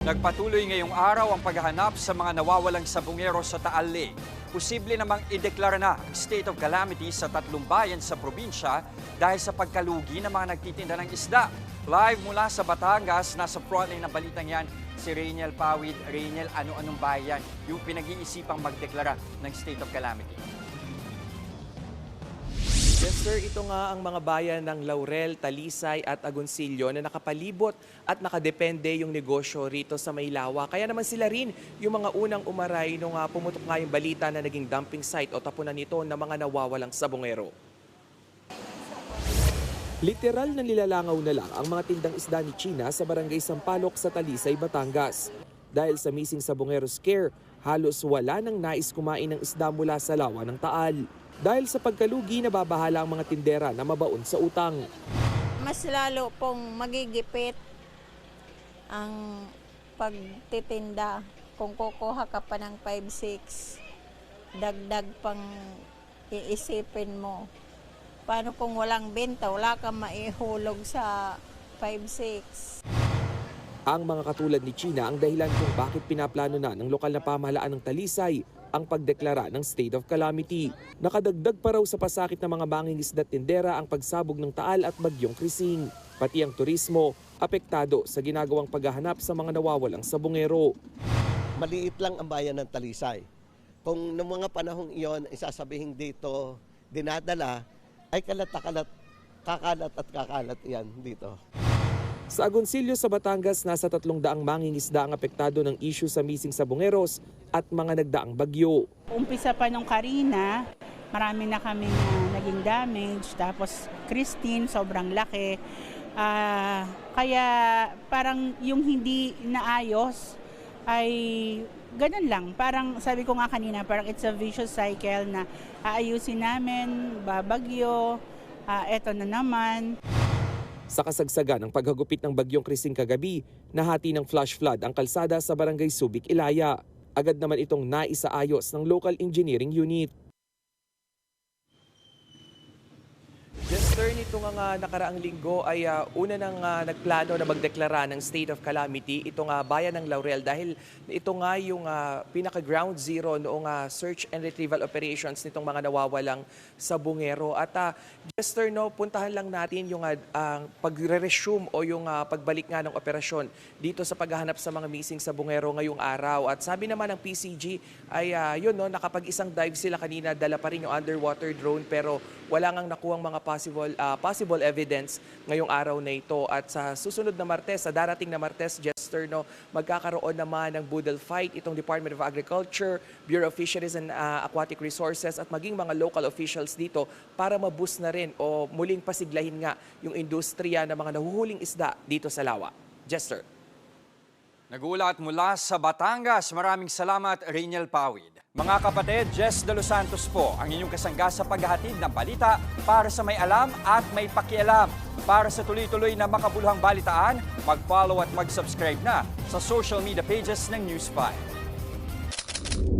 Nagpatuloy ngayong araw ang paghahanap sa mga nawawalang sabungero sa Taal Lake. Posible namang ideklara na ang state of calamity sa tatlong bayan sa probinsya dahil sa pagkalugi ng mga nagtitinda ng isda. Live mula sa Batangas, nasa frontline ng balitang yan, si Rainiel Pawid. Rainiel, ano-anong bayan yung pinag-iisipang magdeklara ng state of calamity? Yes sir, ito nga ang mga bayan ng Laurel, Talisay at Agoncillo na nakapalibot at nakadepende yung negosyo rito sa Maylawa. Kaya naman sila rin yung mga unang umaray nung uh, pumutok nga yung balita na naging dumping site o tapunan nito ng mga nawawalang sabongero. Literal na nilalangaw na lang ang mga tindang isda ni China sa barangay Sampaloc sa Talisay, Batangas. Dahil sa missing sabongero scare, halos wala nang nais kumain ng isda mula sa lawa ng Taal. Dahil sa pagkalugi, nababahala ang mga tindera na mabaon sa utang. mas lalo pong magigipit ang pagtitinda. Kung kukuha ka pa ng 5-6, dagdag pang iisipin mo. Paano kung walang benta, wala kang maihulog sa 5-6. Ang mga katulad ni China ang dahilan kung bakit pinaplano na ng lokal na pamahalaan ng Talisay ang pagdeklara ng state of calamity. Nakadagdag pa raw sa pasakit ng mga mangingisda at tindera ang pagsabog ng Taal at Bagyong Krising. Pati ang turismo, apektado sa ginagawang paghahanap sa mga nawawalang sabungero. maliit lang ang bayan ng Talisay. Kung noong mga panahong iyon, isasabihin dito, dinadala, ay kalat-kalat, kakalat at kakalat yan dito. Sa Agoncillo sa Batangas, nasa tatlong daang mangingisda ang apektado ng issue sa missing sabungeros at mga nagdaang bagyo. Umpisa pa nung Karina, marami na kami na naging damage. Tapos Christine, sobrang laki. Ah, kaya parang yung hindi naayos ay ganun lang. Parang sabi ko nga kanina, parang it's a vicious cycle na aayusin namin, babagyo, ah, eto na naman. Sa kasagsagan ng paghagupit ng bagyong Krising kagabi, nahati ng flash flood ang kalsada sa barangay Subic, Ilaya. Agad naman itong naisaayos ng local engineering unit. Jester, nito nga nga nakaraang linggo ay ah, una nang ah, nagplano na magdeklara ng state of calamity ito nga bayan ng Laurel dahil ito nga yung ah, pinaka-ground zero noong ah, search and retrieval operations nitong mga nawawalang sabungero. At ah, Jester, no, puntahan lang natin yung ah, ang pagre-resume o yung ah, pagbalik nga ng operasyon dito sa paghahanap sa mga missing sabungero ngayong araw. At sabi naman ng PCG ay ah, yun no, nakapag-isang dive sila kanina, dala pa rin yung underwater drone pero wala ngang nakuhang mga possible ah, possible evidence ngayong araw na ito. At sa susunod na Martes, sa darating na Martes, Jester, no, magkakaroon naman ng boodle fight itong Department of Agriculture, Bureau of Fisheries and ah, Aquatic Resources at maging mga local officials dito para maboost na rin o muling pasiglahin nga yung industriya ng mga nahuhuling isda dito sa Lawa. Jester. Nagulat mula sa Batangas. Maraming salamat, Rainiel Pawid. Mga kapatid, Jess De Los Santos po, ang inyong kasangga sa paghahatid ng balita para sa may alam at may pakialam. Para sa tuloy-tuloy na makabuluhang balitaan, mag-follow at mag-subscribe na sa social media pages ng News 5.